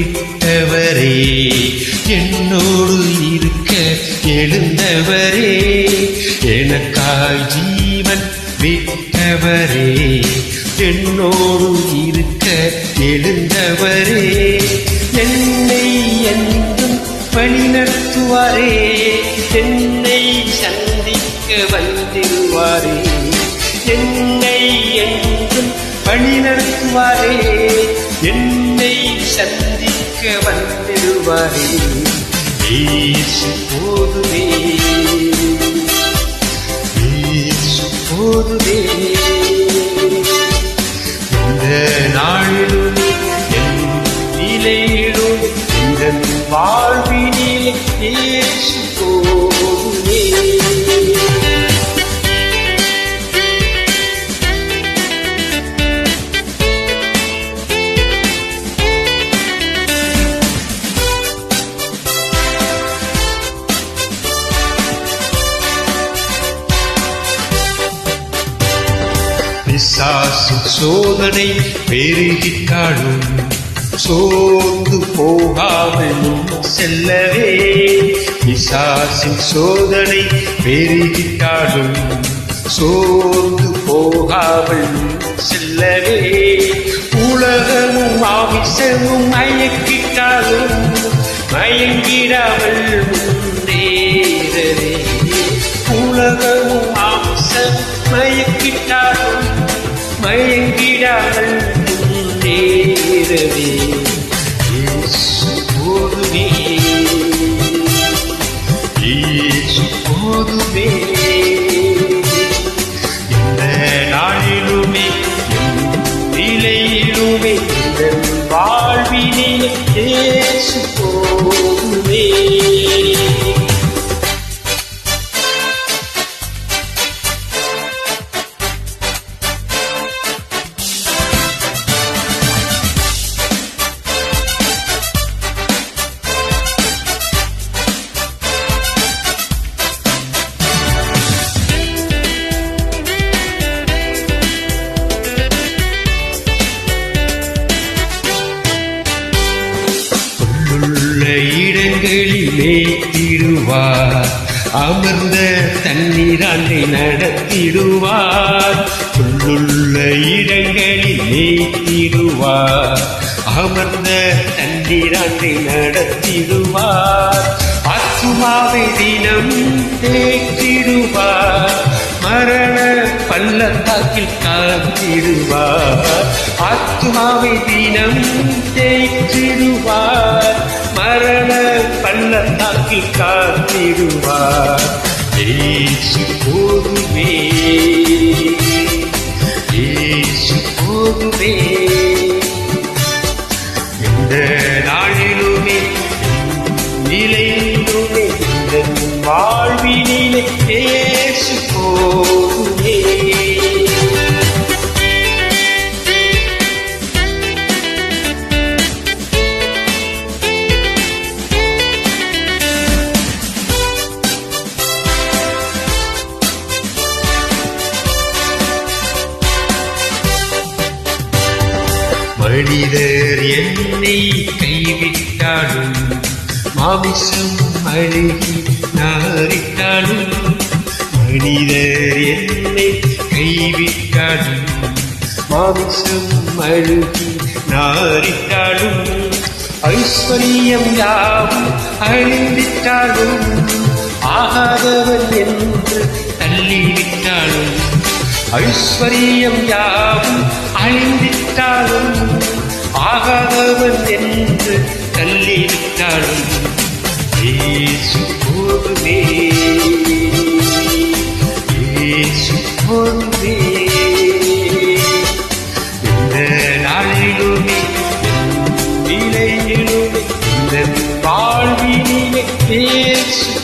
விட்டவரே என்னோடு இருக்க எழுந்தவரே எனக்காய் ஜீவன் விட்டவரே என்னோடு இருக்க எழுந்தவரே என்னை என்றும் வழிநடத்துவாரே என்னை சந்திக்க வந்திருவாரே என்னை என்றும் வழிநடத்துவாரே என் சந்திக்க வந்திருவாரே ஏசு போதுவே ஏசு போதுவே இந்த நாளிலும் என் நிலையிலும் இந்த வாழ்வினில் ஏசு பிசாசின் சோதனை பெருகிட்டாலும் சோர்ந்து போகாமலும் செல்லவே. பிசாசின் சோதனை பெருகிட்டாலும் சோர்ந்து போகாமலும் செல்லவே. உலகமும் ஆவிசமும் மயக்கிட்டாலும் மயங்கிடாமல் முன்னேறவே. உலகமும் ஆவிசம் மயக்கிட்டாலும் மயங்கிடாமல் முன்னேறவே போதுமே. போதுமே. இந்த நாளிலுமே நிலையிலுமே அமர்ந்த தண்ணீராண்டை நடத்திடுவார். உள்ளுள்ள இடங்களில் திருவார் அமர்ந்த தண்ணீராண்டை நடத்திடுவார். ஆத்துமாவை தினம் தேற்றிடுவார் மரண பள்ளத்தாக்கில் காத்திடுவார் ஆத்மாவை தினம் தேற்றிடுவார் மரண பள்ளத்தாக்கில் காத்திடுவார் ஏசு போதுமே. ஏசு போதுமே. மனிதர் என்னை கைவிட்டாலும் மாமிசம் அழுகி நாரிட்டாலும் மனிதர் என்னை கைவிட்டாலும் மாமிசம் அழுகி நாரிட்டாலும் ஐஸ்வர்யம் யாவும் அழிந்திட்டாலும் ஆகாதவன் என்று தள்ளிவிட்டாலும் ஐஸ்வர்யம் யாவும் அழிந்திட்டாலும் ஆகாதவன் என்று தள்ளிவிட்டாலும் ஏசு போதுமே. ஏசு போதுமே. இந்த நாளிலுமே நிலையிலுமே இந்த ஏசு